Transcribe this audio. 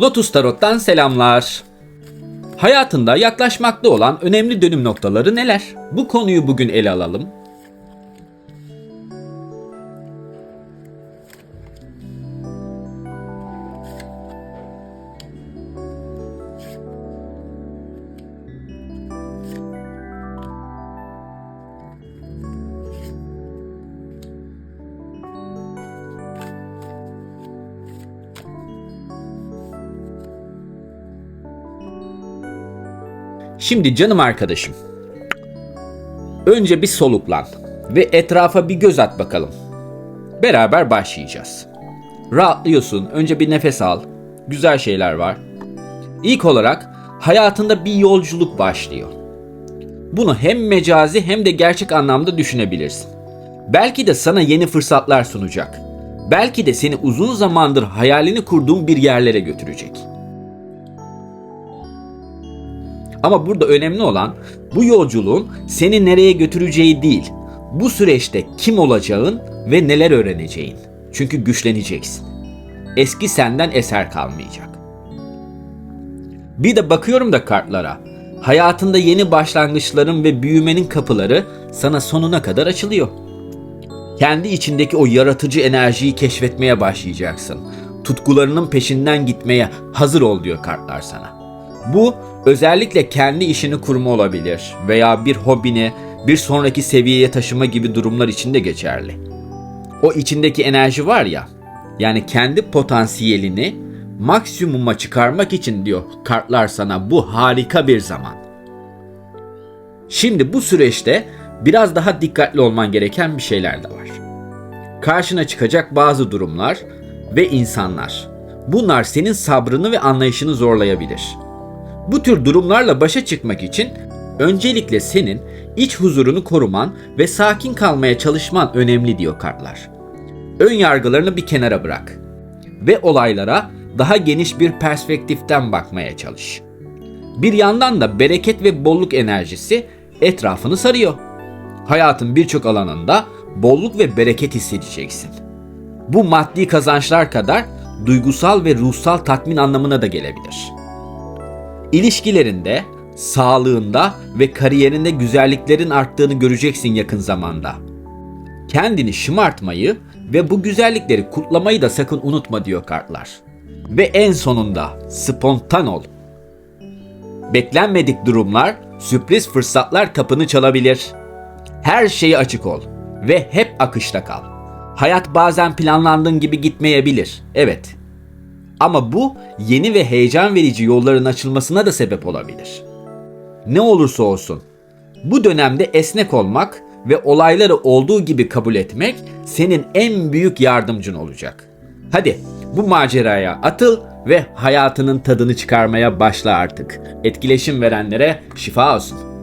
Lotus Tarot'tan selamlar. Hayatında yaklaşmakta olan önemli dönüm noktaları neler? Bu konuyu bugün ele alalım. Şimdi canım arkadaşım. Önce bir soluklan ve etrafa bir göz at bakalım. Beraber başlayacağız. Rahatlıyorsun. Önce bir nefes al. Güzel şeyler var. İlk olarak hayatında bir yolculuk başlıyor. Bunu hem mecazi hem de gerçek anlamda düşünebilirsin. Belki de sana yeni fırsatlar sunacak. Belki de seni uzun zamandır hayalini kurduğun bir yerlere götürecek. Ama burada önemli olan bu yolculuğun seni nereye götüreceği değil. Bu süreçte kim olacağın ve neler öğreneceğin. Çünkü güçleneceksin. Eski senden eser kalmayacak. Bir de bakıyorum da kartlara. Hayatında yeni başlangıçların ve büyümenin kapıları sana sonuna kadar açılıyor. Kendi içindeki o yaratıcı enerjiyi keşfetmeye başlayacaksın. Tutkularının peşinden gitmeye hazır ol diyor kartlar sana. Bu özellikle kendi işini kurma olabilir veya bir hobini bir sonraki seviyeye taşıma gibi durumlar için de geçerli. O içindeki enerji var ya, yani kendi potansiyelini maksimuma çıkarmak için diyor kartlar sana bu harika bir zaman. Şimdi bu süreçte biraz daha dikkatli olman gereken bir şeyler de var. Karşına çıkacak bazı durumlar ve insanlar. Bunlar senin sabrını ve anlayışını zorlayabilir. Bu tür durumlarla başa çıkmak için öncelikle senin iç huzurunu koruman ve sakin kalmaya çalışman önemli diyor kartlar. Ön yargılarını bir kenara bırak ve olaylara daha geniş bir perspektiften bakmaya çalış. Bir yandan da bereket ve bolluk enerjisi etrafını sarıyor. Hayatın birçok alanında bolluk ve bereket hissedeceksin. Bu maddi kazançlar kadar duygusal ve ruhsal tatmin anlamına da gelebilir. İlişkilerinde, sağlığında ve kariyerinde güzelliklerin arttığını göreceksin yakın zamanda. Kendini şımartmayı ve bu güzellikleri kutlamayı da sakın unutma diyor kartlar. Ve en sonunda spontan ol. Beklenmedik durumlar, sürpriz fırsatlar kapını çalabilir. Her şeye açık ol ve hep akışta kal. Hayat bazen planlandığın gibi gitmeyebilir. Evet. Ama bu yeni ve heyecan verici yolların açılmasına da sebep olabilir. Ne olursa olsun bu dönemde esnek olmak ve olayları olduğu gibi kabul etmek senin en büyük yardımcın olacak. Hadi bu maceraya atıl ve hayatının tadını çıkarmaya başla artık. Etkileşim verenlere şifa olsun.